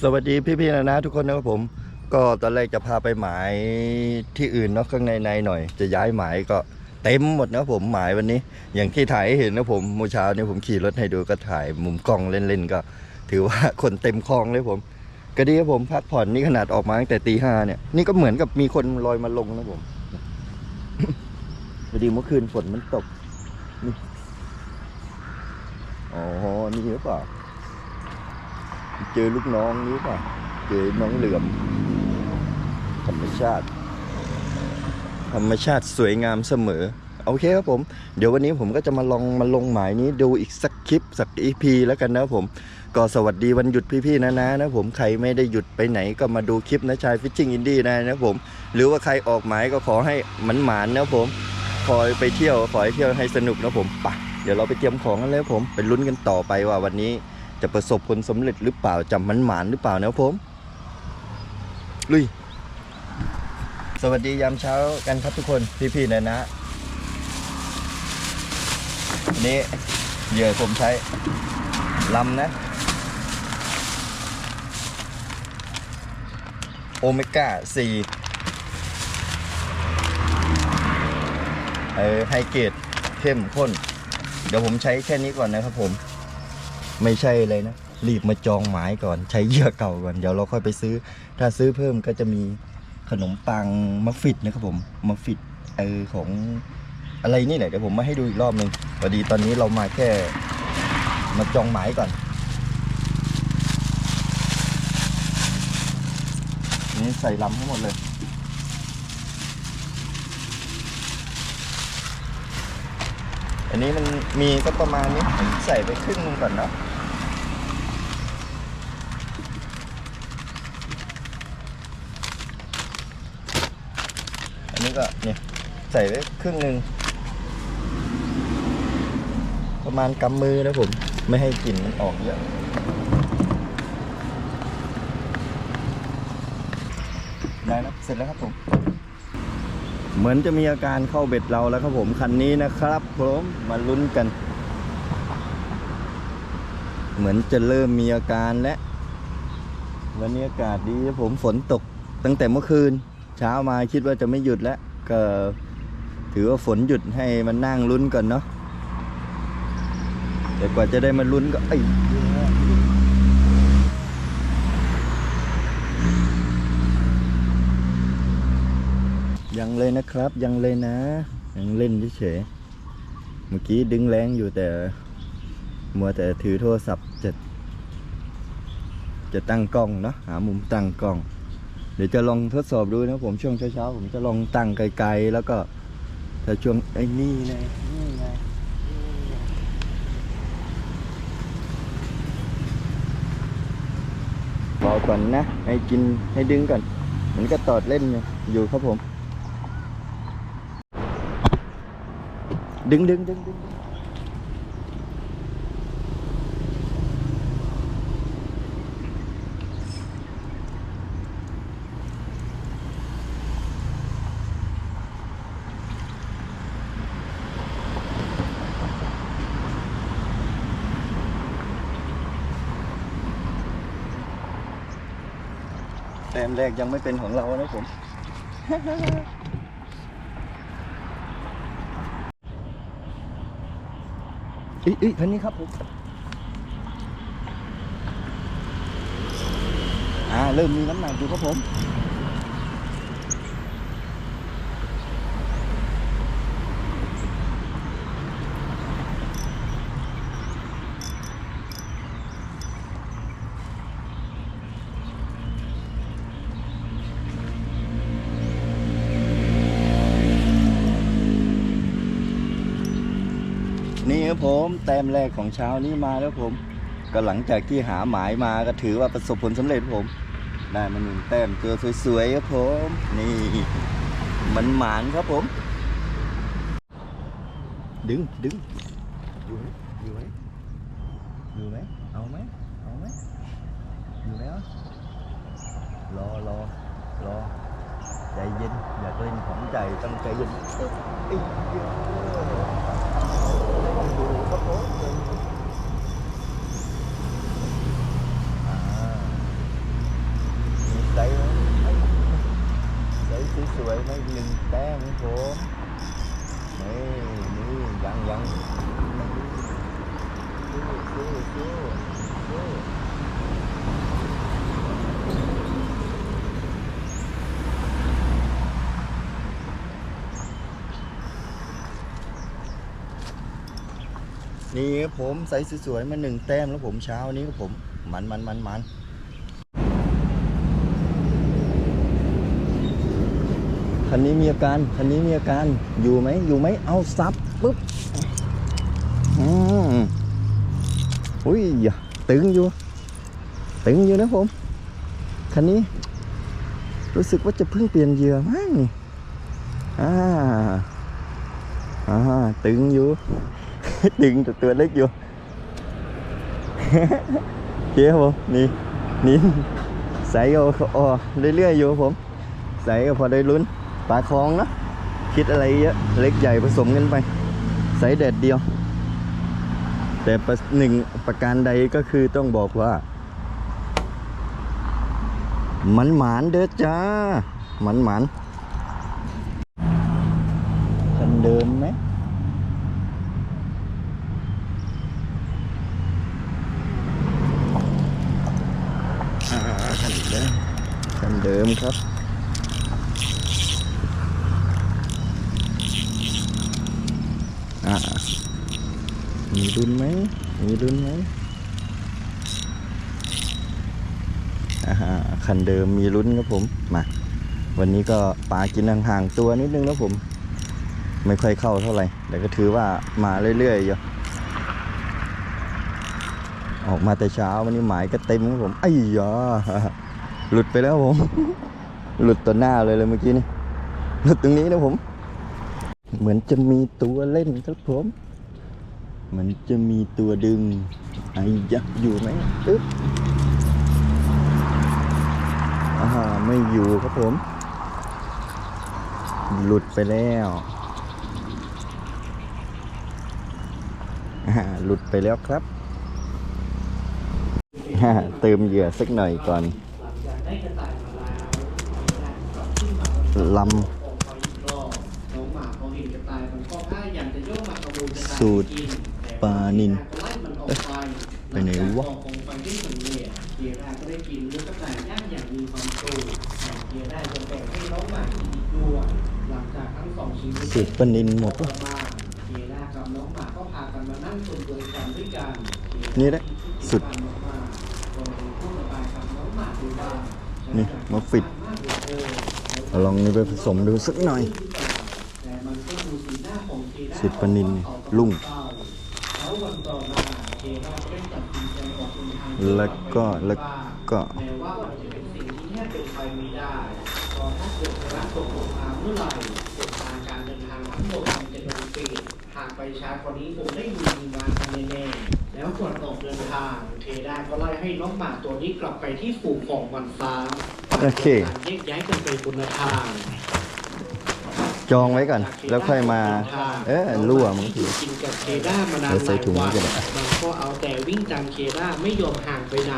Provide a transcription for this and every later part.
สวัสดีพี่ๆนะนะทุกคนนะครับผม ก็ตอนแรกจะพาไปหมายที่อื่นเนาะข้างในในหน่อย จะย้ายหมายก็เต็มหมดนะผมหมายวันนี้ อย่างที่ถ่ายให้เห็นนะผมเมื่อเช้านี้ผมขี่รถให้ดูก็ถ่ายมุมกล้องเล่นๆก็ ถือว่าคนเต็มคลองเลยผม ก็ดีครับผมพักผ่อนนี่ขนาดออกมาตั้งแต่ตีห้าเนี่ยนี่ก็เหมือนกับมีคนลอยมาลงนะผมพอดีเมื่อคืนฝนมันตกนี่อ๋อนี่หรือเปล่า เจอลูกน้องนี้ป่ะ เจอน้องเหลือม ธรรมชาติ ธรรมชาติสวยงามเสมอ โอเคครับผม เดี๋ยววันนี้ผมก็จะมาลองมาลงหมายนี้ดูอีกสักคลิปสักอีพีแล้วกันนะครับผม ก็สวัสดีวันหยุดพี่ๆนะนะนะผมใครไม่ได้หยุดไปไหนก็มาดูคลิปนะชายฟิชชิ่งอินดี้นะนะผม หรือว่าใครออกหมายก็ขอให้มันหมานนะผมคอยไปเที่ยวขอให้เที่ยวให้สนุกนะผมปะเดี๋ยวเราไปเตรียมของกันเลยผมไปลุ้นกันต่อไปว่าวันนี้ จะประสบผลสำเร็จหรือเปล่าจะมันหมานหรือเปล่านะครับผม ลุย สวัสดียามเช้ากันครับทุกคน พี่ๆนะนะวันนี้เหยื่อผมใช้ลำนะโอเมก้า4เออไฮเกรดเข้มข้น เดี๋ยวผมใช้แค่นี้ก่อนนะครับผม ไม่ใช่เลยนะ รีบมาจองหมายก่อนใช้เหยื่อเก่าก่อน เดี๋ยวเราค่อยไปซื้อ ถ้าซื้อเพิ่มก็จะมีขนมปังมัฟฟิตนะครับผมมัฟฟิตเออของอะไรนี่แหละเดี๋ยวผมมาให้ดูอีกรอบหนึ่งพอดีตอนนี้เรามาแค่มาจองหมายก่อนนี่ใส่ลำให้งหมดเลย อันนี้มันมีก็ประมาณนี้ใส่ไปครึ่งนึงก่อนเนาะอันนี้ก็เนี่ยใส่ไว้ครึ่งนึงประมาณกำมือนะผม ไม่ให้กลิ่นมันออกเยอะได้แล้วเสร็จแล้วครับผม เหมือนจะมีอาการเข้าเบ็ดเราแล้วครับผมคันนี้นะครับผมมาลุ้นกัน เหมือนจะเริ่มมีอาการแล้ววันนี้อากาศดีผมฝนตกตั้งแต่เมื่อคืน เช้ามาคิดว่าจะไม่หยุดแล้วก็ถือว่าฝนหยุดให้มันนั่งลุ้นก่อนเนาะแต่กว่าจะได้มาลุ้นก็ไอ้ ยังเลยนะครับ ยังเลยนะ ยังเล่นเฉยเมื่อกี้ดึงแรงอยู่แต่ มัวแต่ถือโทรศัพท์จะ จะตั้งกล้องเนาะหามุมตั้งกล้อง เดี๋ยวจะลองทดสอบดูนะผมช่วงเช้าๆผมจะลองตั้งไกลๆ แล้วก็ถ้าช่วงไอ้นี่นี่ไงบอกก่อนนะ ให้กินให้ดึงก่อน มันก็ตอดเล่นอยู่ครับผม ดึงดึงดึงดึงดึงแต้มแรกยังไม่เป็นของเรานะผม อีอีคันนี้ครับผมอ่าเริ่มมีน้ำหนักอยู่ครับผม นี่ครับผมแต้มแรกของเช้านี้มาแล้วผมก็หลังจากที่หาหมายมาก็ถือว่าประสบผลสำเร็จผมได้มาหนึ่งแต้มตัวสวยๆครับผม นี่มันหมานครับผม ดึงดึงอยู่ไหมอยู่ไหมอยู่ไหมเอาไหมเอาไหมอยู่แล้วรอรอรอใจเย็น อยากเล่นของใจต้องใจเย็น suối mấy nhìn té mấy phố mấy mấy dặn dặn mấy xíu xíu xíu นึ่งแต้มครับผมนี่นี่ยังยังสู้สู้สู้สู้นี่ครับผมใส่สวยๆมาหนึ่งแต้มแล้วผมเช้านี้ครับผมมันมันมันมันคันนี้มีอาการคันนี้มีอาการอยู่ไหมอยู่ไหมเอาซับปุ๊บอืมอุ้ยตึงอยู่ตึงอยู่นะผมคันนี้ รู้สึกว่าจะเพิ่งเปลี่ยนเหยื่อมั้งนี่อ่าอ่าตึงอยู่ ตึงตัวเล็กอยู่เจ๊ครับผมนี่นี่ใส่เอาอ๋อเรื่อยๆอยู่ผม ใส่ก็พอได้ลุ้นปลาคลองเนะคิดอะไรเยอะเล็กใหญ่ผสมกันไป ใส่แดดเดียว แต่ประหนึ่งประการใดก็คือต้องบอกว่า มันหมานเด้อจ้า มันหมานคันเดิมไหม อ่าคันเดิมคันเดิ มครับอ่ามีรุนไหมมีรุนไหมอ่าคันเดิมมีลุ้นครับผม มา วันนี้ก็ปลากินห่างๆตัวนิดนึงนะผม ไม่ค่อยเข้าเท่าไหร่ แต่ก็ถือว่ามาเรื่อยๆอยู่ ออกมาแต่เช้าวันนี้หมายก็เต็มครับผมไอ้ยา หลุดไปแล้วผม หลุดต่อหน้าเลยเลยเมื่อกี้นี่หลุดตรงนี้นะผม เหมือนจะมีตัวเล่นครับผมเหมือนจะมีตัวดึงไอ้ยักษ์อยู่ไหมอึ๊บอ่าไม่อยู่ครับผม หลุดไปแล้วอ่าหลุดไปแล้วครับฮ่าเติมเหยื่อสักหน่อยก่อน ลำสูตรปลานินเอ๊ะไปไหนวะเกียร์ได้ก็ได้กินเลือดกระต่ายย่างอย่างมีความสุขเกียร์ได้จะแบ่งให้น้องหมากินอีกด้วยหลังจากทั้งสองชีวิตสูตรปลานินหมดวะมาเกียร์ได้กับน้องหมาก็พากันมานั่งชมดวงจันทร์ด้วยกันนี่แหละสุด นี่มาฟิตเอาลองนี่ไปผสมดูสักหน่อยสุดปานินลุ่ง แล้วก็แล้วก็แม้ามันจะเป็นสิ่งที่แทบเป็นไปไม่ได้เพราะถ้าเกิดพระตกลงมไหร่เส้นทางการเดินทางทั้งหมดมันจะโดนปิดหากไปช้ากว่านี้คงได้มีมานแน่ๆ แล้วก่อนออกเดินทาง เทด้าก็ไล่ให้น้องหมาตัวนี้กลับไปที่ฝูงของมันฟ้าโอเค การแยกย้ายกันไปคนละทางจองไว้ก่อน แล้วค่อยมา เออรั่วบางที กินกับเคด้ามานานเดี๋ยวใส่ถุงหลายไว้วันก็ได้ มันก็เอาแต่วิ่งตามเคด้าไม่ยอมห่างไปไหน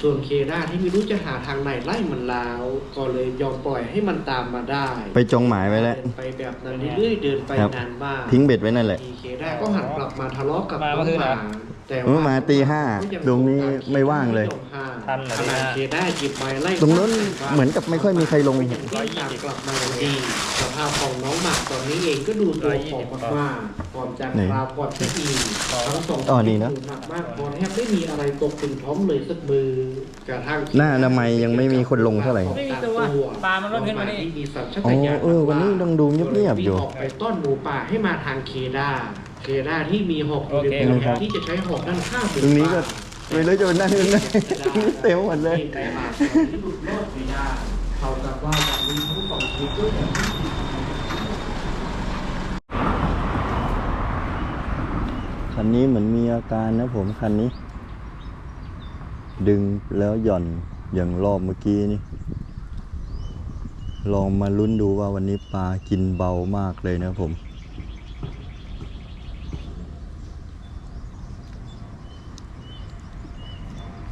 ส่วนเคด้าที่ไม่รู้จะหาทางไหนไล่มันแล้ว ก็เลยยอมปล่อยให้มันตามมาได้ไปจงหมายไว้แล้ว เดินไปแบบนั้นเรื่อยๆเดินไปครับ นานมากทิ้งเบ็ดไว้นั่นแหละ ทีเคด้าก็หันกลับมาทะเลาะกับมาน้องเมื่อคืนหเหรมาอ แต่เออมาตีห้าก็ยังตรงนี้ไม่ว่างเลย ทันเหรอขนาดตีห้าเคด้าหยิบไม้ไล่ตรงนั้นเหมือนกับไม่ค่อยมีใครลงก็ยังวิ่งตามกลับมาอยู่ดีสภาพของน้องหมาตอนนี้เองก็ดูตัวผอมมากๆก่อนจากนี่คราวก่อนที่อีกทั้งสองอ๋อนี่นะหนักมากพอแทบไม่มีอะไรตกถึงท้องเลยสักมือกระทั่งหน้าอนามัยยังไม่มีคนลงเท่าไหร่ไม่มีตัวปลามันร่อนขึ้นมานี่ ที่มีสัญชาอ๋ตอญาณเออวันนี้ต้องดูเงียบๆอยู่ วิ่งออกไปต้อนหมูป่าให้มาทางเคดา เคดาที่มีหอกอยู่ในโอตัวเคแทนที่จะใช้หอกด้านข้างหมูตรงนี้ก็ป่าไม่รู้จะนั่งยังไงเต็มหมดเลยแต่หมาที่หลุดรอดไม่ได้เท่ากับว่าจากนี้ทั้งสองชีวิตก็ยังคันนี้เหมือนมีอาการนะผมคันนี้ ดึงแล้วหย่อนอย่างรอบเมื่อกี้นี่ ลองมาลุ้นดูว่าวันนี้ปลากินเบามากเลยนะผม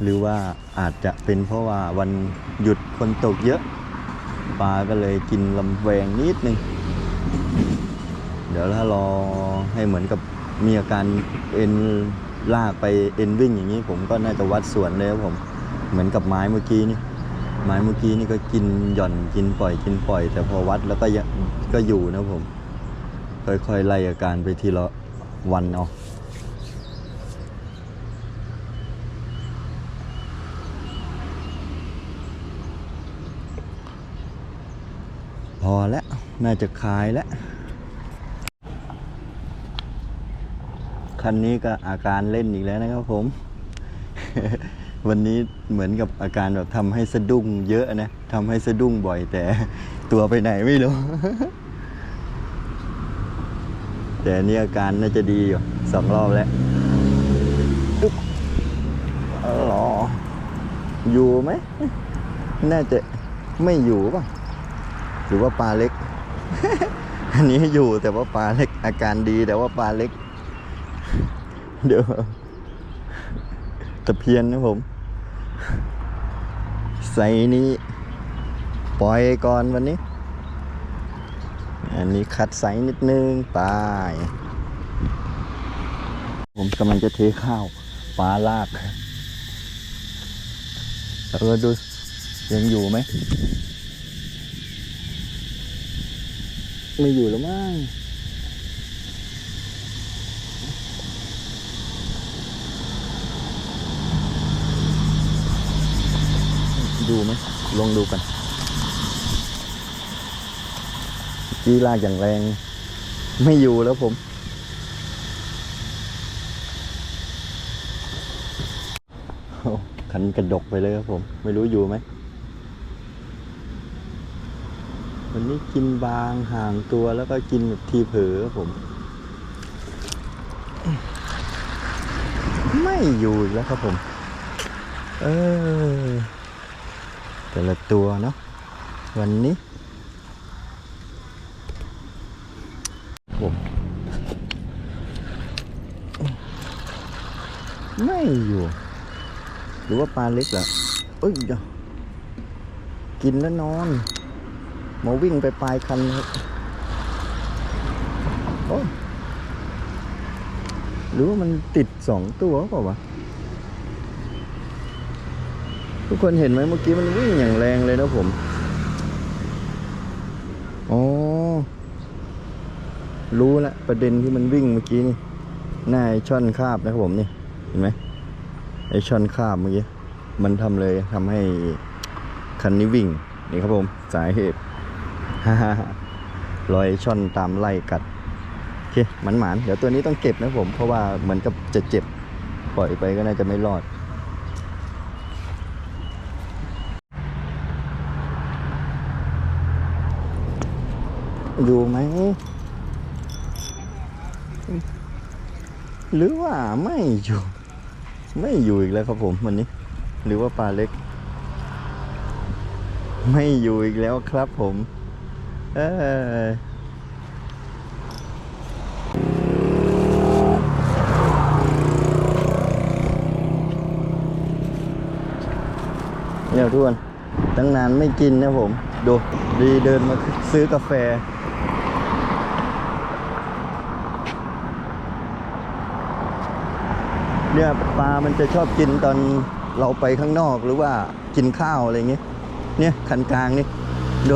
หรือว่าอาจจะเป็นเพราะว่าวันหยุดคนตกเยอะ ปลาก็เลยกินลำแวงนิดนึง เดี๋ยวถ้ารอให้เหมือนกับมีอาการเอ็นลากไปเอ็นวิ่งอย่างนี้ ผมก็น่าจะวัดส่วนเลยครับผม เหมือนกับไม้เมื่อกี้นี่ไม้เมื่อกี้นี่ก็กินหย่อนกินปล่อยกินปล่อย แต่พอวัดแล้วก็ยังก็อยู่นะผม ค่อยๆไล่อาการไปทีละวันเอา พอแล้ว น่าจะคลายแล้ว คันนี้ก็อาการเล่นอีกแล้วนะครับผม วันนี้เหมือนกับอาการแบบทำให้สะดุ้งเยอะนะทำให้สะดุ้งบ่อยแต่ตัวไปไหนไม่รู้ แต่นี่อาการน่าจะดีอยู่สองรอบแล้วอึ๊บอ๋ออยู่ไหม น่าจะไม่อยู่ป่ะ หรือว่าปลาเล็ก อันนี้อยู่แต่ว่าปลาเล็กอาการดีแต่ว่าปลาเล็ก เดี๋ยวตะเพียนนะผม ใส่นี้ปล่อยก่อนวันนี้ อันนี้คัดไซส์นิดนึงไปผมกำลังจะเทข้าวปลาลากเออดูยังอยู่ไหม ไม่อยู่แล้วมั้งดูไหมลองดูกันจีลากอย่างแรง ไม่อยู่แล้วผมโอ้คันกระดกไปเลยครับผม ไม่รู้อยู่ไหม วั นนี้กินบางห่างตัวแล้วก็กินแบบทีเผลอครับผม ไม่อยู่แล้วครับผม เออ แต่ละตัวเนาะวันนี้ผมไม่อยู่ หรือว่าปลาเล็กเหรอเอ้ยกินแล้วนอน มาวิ่งไปปลายคันครับโอ้หรือว่ามันติดสองตัวเปล่าวะ ทุกคนเห็นไหมเมื่อกี้มันวิ่งอย่างแรงเลยนะผม อ๋อ รู้ละประเด็นที่มันวิ่งเมื่อกี้นี่หน้าไอช่อนคาบนะครับผมนี่ เห็นไหมไอช่อนคาบเมื่อกี้ มันทำเลยทำให้คันนี้วิ่ง นี่ครับผม สาเหตุ รอยช่อนตามไล่กัดโอเคหมันหมานเดี๋ยวตัวนี้ต้องเก็บนะผม เพราะว่าเหมือนกับจะเจ็บปล่อยไปก็น่าจะไม่รอด อยู่ไหมหรือว่าไม่อยู่ ไม่อยู่อีกแล้วครับผมวันนี้ หรือว่าปลาเล็ก ไม่อยู่อีกแล้วครับผม เออเนี่ยทุกคนตั้งนานไม่กินนะผม ดูดีเดินมาซื้อกาแฟ เนี่ยปลามันจะชอบกินตอนเราไปข้างนอกหรือว่ากินข้าวอะไรเงี้ย เนี่ยคันกลางนี่ ดู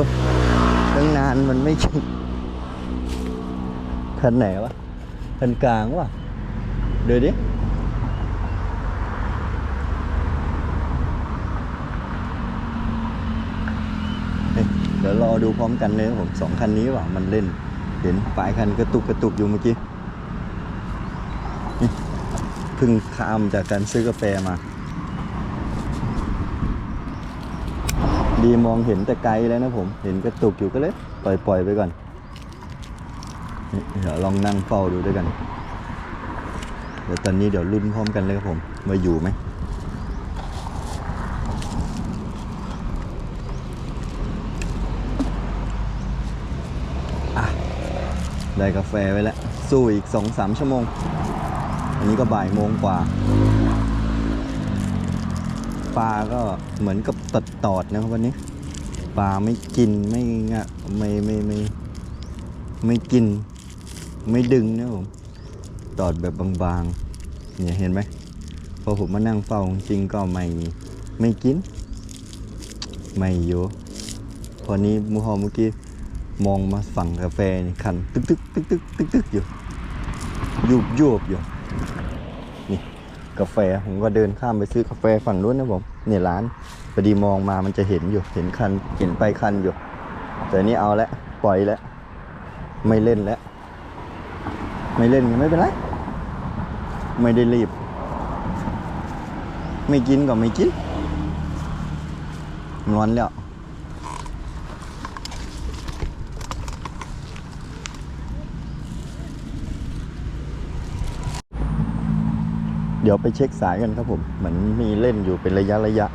ตั้งนานมันไม่กินคันไหนวะคันกลางวะเดี๋ยวดิเดี๋ยวรอดูพร้อมกันเลยผมสองคันนี้ว่ามันเล่น เห็นปลายคันกระตุกกระตุกอยู่เมื่อกี้เพิ่งข้ามจากการซื้อกาแฟมา ดีมองเห็นแต่ไกลแล้วนะผม เห็นกระตุกอยู่ก็เลยปล่อยปล่อยไปก่อน เดี๋ยวลองนั่งเฝ้าดูด้วยกัน เดี๋ยวตอนนี้เดี๋ยวรุ่นพร้อมกันเลยครับผมมาอยู่ไหมอะได้กาแฟไว้แล้ว สู้อีกสองสามชั่วโมง อันนี้ก็บ่ายโมงกว่า ปลาก็เหมือนกับ ตัดตอดนะครับวันนี้ปลาไม่กินไม่งะไม่ไม่ไม่ไม่กิน ไม่ดึงนะผมตอดแบบบางๆเนี่ยเห็นไหมพอผมมานั่งเฝ้าจริงก็ไม่ไม่กิน ไม่อยู่พอนี้มูฮอเมื่อกี้มองมาฝั่งกาแฟนี่คันตึกตึกตึกตึกตึกตึกอยู่ยุบยุบอยู่นี่กาแฟผมก็เดินข้ามไปซื้อกาแฟฝั่งนู้นนะผมเนี่ยร้าน พอดีมองมามันจะเห็นอยู่ เห็นคัน เห็นไปคันอยู่ แต่นี่เอาละ ปล่อยแล้ว ไม่เล่นแล้ว ไม่เล่นไม่เป็นไร ไม่ได้รีบ ไม่กินก็ไม่กินงอนแล้วเดี๋ยวไปเช็คสายกันครับผม เหมือนมีเล่นอยู่เป็นระยะระยะ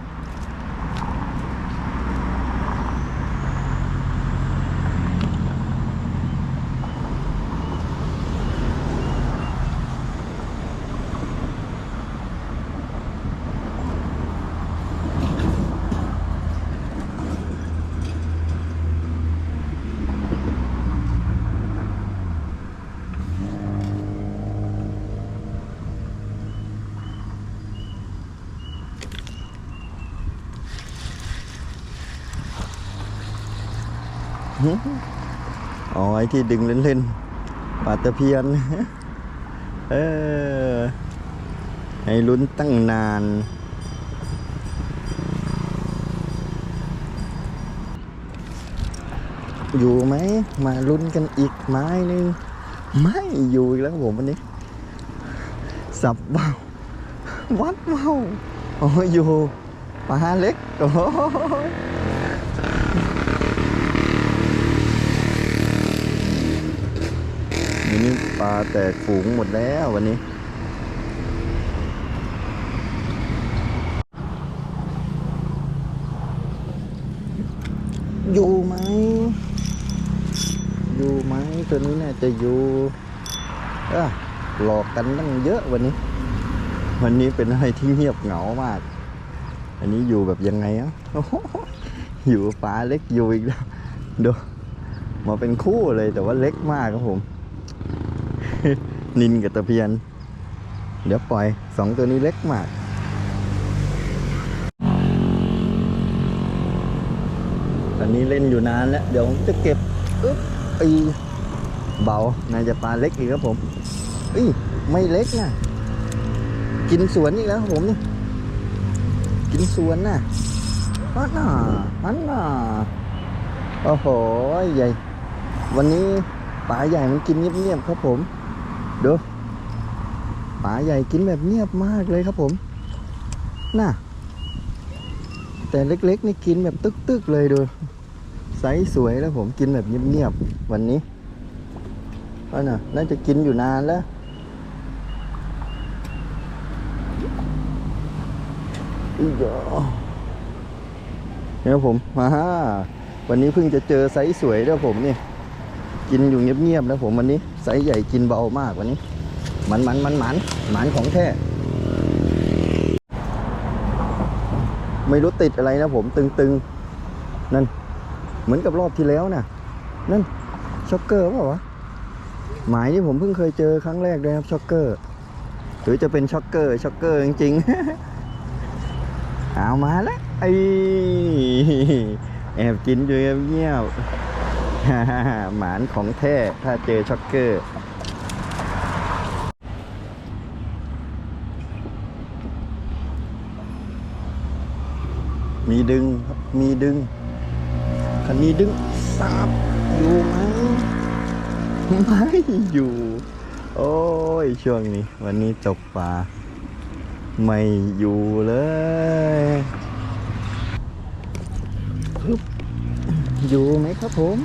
อ๋อไอ้ที่ดึงเล่นๆปลาตะเพียน เออ ให้ลุ้นตั้งนาน อยู่ไหม มาลุ้นกันอีกไม้หนึง ไม่อยู่อีกแล้วผมวันนี้ สับเบาวัดเบาโอ้ยอยู่ปลาเล็กโอ้ย วันนี้ ปลาแตกฝูงหมดแล้ววันนี้ อยู่ไหม อยู่ไหมตัวนี้น่าจะอยู่เอ้อหลอกกันตั้งเยอะวันนี้ วันนี้เป็นอะไรที่เงียบเหงามาก อันนี้อยู่แบบยังไงอะโอ้โหอยู่ปลาเล็กอยู่อีกแล้วดูมาเป็นคู่เลยแต่ว่าเล็กมากครับผม นินกับตะเพียน เดี๋ยวปล่อยสองตัวนี้เล็กมากอันนี้เล่นอยู่นานแล้ว เดี๋ยวผมจะเก็บอึ๊บอีเบา น่าจะปลาเล็กอีกครับผมอีไม่เล็กนะกินสวนอีกแล้วผมนี่กินสวนน่ะฮันน่ะฮันน่ะโอ้โหใหญ่ วันนี้ปลาใหญ่มันกินเงียบๆครับผม ดูปลาใหญ่กินแบบเงียบมากเลยครับผม น่ะ แต่เล็กๆนี่กินแบบตึกๆเลยดู ไซส์สวยแล้วผมกินแบบเงียบๆวันนี้เพราะน่ะ น่าจะกินอยู่นานแล้วอีกเนี่ยผมมาวันนี้เพิ่งจะเจอไซส์สวยแล้วผมนี่ กินอยู่เงียบๆแล้วผมวันนี้ไซส์ใหญ่กินเบามากวันนี้ มันมันมันมันมันของแท้ไม่รู้ติดอะไรนะผมตึงๆ นั่น เหมือนกับรอบที่แล้วนะนั่นช็อกเกอร์เปล่าวะหมายที่ผมเพิ่งเคยเจอครั้งแรกเลยครับช็อกเกอร์หรือจะเป็นช็อกเกอร์ช็อกเกอร์จริงๆ เอามาแล้วไอแอบกินอยู่เงียบๆ หมานของแท้ถ้าเจอช็อกเกอร์มีดึงครับมีดึงคันนี้ดึงสาบอยู่ไหมไม่อยู่ โอ้ยช่วงนี้ วันนี้ตกปลาไม่อยู่เลยฮึบอยู่ไหมครับผม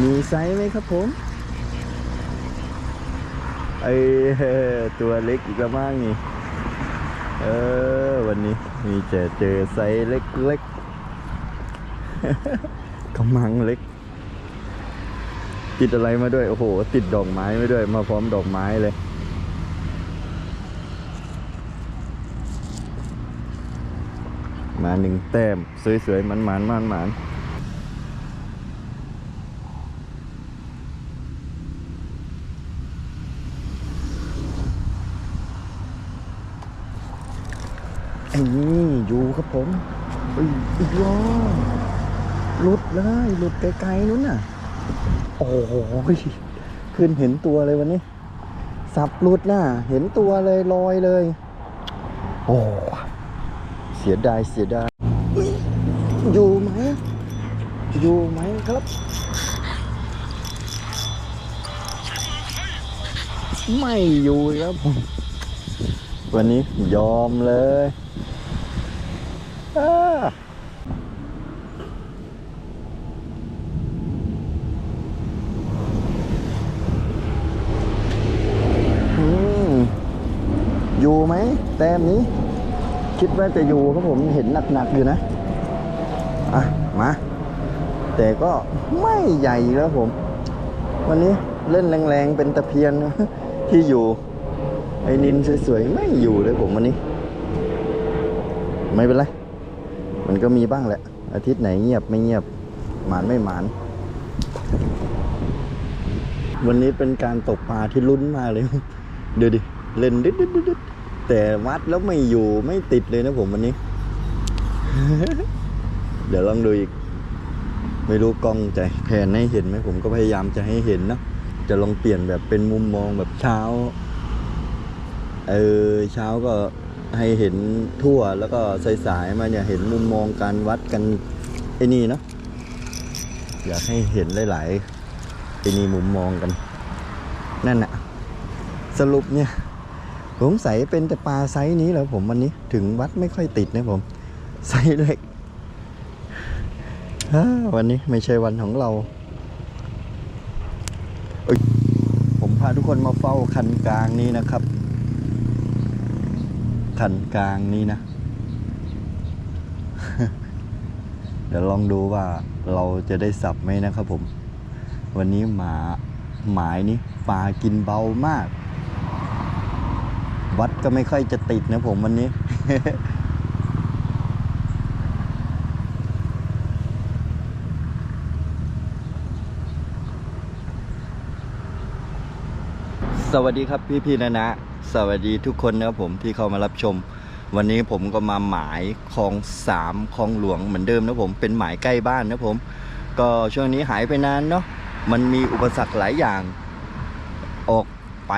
มีไซส์ไหมครับผมไอตัวเล็กอีกแล้วมั้งนี่ เออ วันนี้มีเจอเจอไซส์เล็กๆกำมังเล็ก ติดอะไรมาด้วย โอ้โห ติดดอกไม้มาด้วย มาพร้อมดอกไม้เลยมาหนึ่งแต้ม สวยๆมันๆมันมันมันไอ้นี่ อยู่ครับผมอีกล้อหลุดเลยหลุดไกลๆนู้นน่ะ โอ้โหขึ้นเห็นตัวเลยวันนี้ สับหลุดน่ะ เห็นตัวเลยลอยเลย โอ้เสียดายเสียดายเฮ้ยอยู่ไหมอยู่ไหมครับไม่อยู่ครับผมวันนี้ยอมเลย อยู่ไหม แต้มนี้ คิดว่าจะอยู่ครับผมเห็นหนักๆอยู่นะ อะ มา แต่ก็ไม่ใหญ่แล้วผม วันนี้เล่นแรงๆ เป็นตะเพียนที่อยู่ ไอ้นินสวยๆ ไม่อยู่เลยผมวันนี้ ไม่เป็นไร มันก็มีบ้างแหละ อาทิตย์ไหนเงียบไม่เงียบหมานไม่หมาน วันนี้เป็นการตกปลาที่ลุ้นมากเลยดูดิเล่นดึดๆๆๆแต่วัดแล้วไม่อยู่ไม่ติดเลยนะผมวันนี้ เดี๋ยวลองดูอีก ไม่รู้กล้องจะแผนให้เห็นไหมผมก็พยายามจะให้เห็นนะจะลองเปลี่ยนแบบเป็นมุมมองแบบเช้า เออเช้าก็ ให้เห็นทั่วแล้วก็สายๆมาเนี่ยเห็นมุมมองการวัดกันไอ้นี่เนาะอยากให้เห็นหลายๆไอ้นี่มุมมองกัน นั่นน่ะสรุปเนี่ยผมใส่เป็นแต่ปลาไซส์นี้แล้วผมวันนี้ถึงวัดไม่ค่อยติดนะผมไซส์เล็กวันนี้ไม่ใช่วันของเรา ผมพาทุกคนมาเฝ้าคันกลางนี้นะครับ คันกลางนี้นะ เดี๋ยวลองดูว่าเราจะได้สับไหมนะครับผม วันนี้หมาหมายนี้ปลากินเบามาก วัดก็ไม่ค่อยจะติดนะผมวันนี้สวัสดีครับพี่พี่นะนะ สวัสดีทุกคนนะครับผมที่เข้ามารับชม วันนี้ผมก็มาหมายคลองสามคลองหลวงเหมือนเดิมนะผมเป็นหมายใกล้บ้านนะผม ก็ช่วงนี้หายไปนานเนาะมันมีอุปสรรคหลายอย่าง ออกไป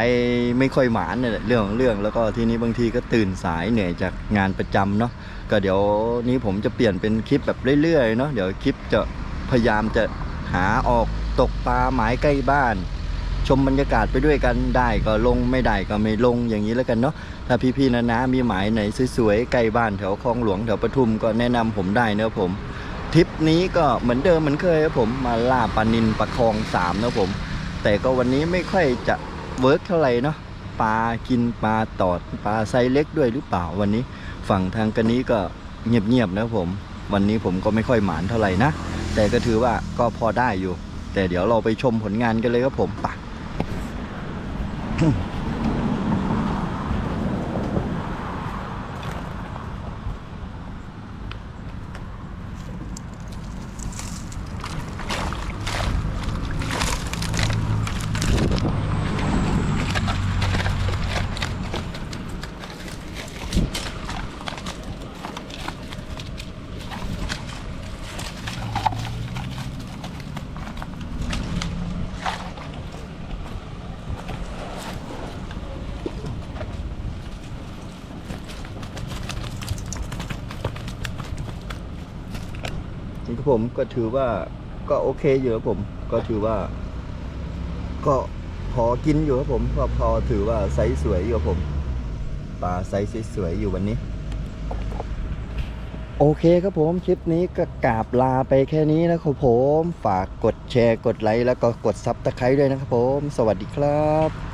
ไม่ค่อยหมานเนี่ยเรื่องของเรื่องแล้วก็ทีนี้บางทีก็ตื่นสายเหนื่อยจากงานประจำเนาะก็เดี๋ยวนี้ผมจะเปลี่ยนเป็นคลิปแบบเรื่อยๆเนาะเดี๋ยวคลิปจะพยายามจะหาออกตกปลาหมายใกล้บ้าน ชมบรรยากาศไปด้วยกันได้ก็ลงไม่ได้ก็ไม่ลงอย่างนี้แล้วกันเนาะถ้าพี่ๆนะนะมีหมายไหนสวยๆใกล้บ้านแถวคลองหลวงแถวปทุมก็แนะนำผมได้เนาะผมทริปนี้ก็เหมือนเดิมเหมือนเคยครับผมมาล่าปลานินปลาคลองสามนะผม แต่ก็วันนี้ไม่ค่อยจะเวิร์กเท่าไหร่เนาะปลากินปลาตอดปลาไซเล็กด้วยหรือเปล่าวันนี้ ฝั่งทางกันนี้ก็เงียบๆนะผม วันนี้ผมก็ไม่ค่อยหมานเท่าไหร่นะ แต่ก็ถือว่าก็พอได้อยู่ แต่เดี๋ยวเราไปชมผลงานกันเลยครับผมไปนี่ ค ผมก็ถือว่าก็โอเคอยู่ครับผม ก็ถือว่า ก็พอกินอยู่ครับผมก็พอถือว่าไซส์สวยอยู่ครับผมปลาไซส์สวยๆอยู่วันนี้ โอเคครับผมคลิปนี้ก็กราบลาไปแค่นี้นะครับผม ฝากกดแชร์กดไลค์แล้วก็กดซับตะไคร้ด้วยนะครับผม สวัสดีครับ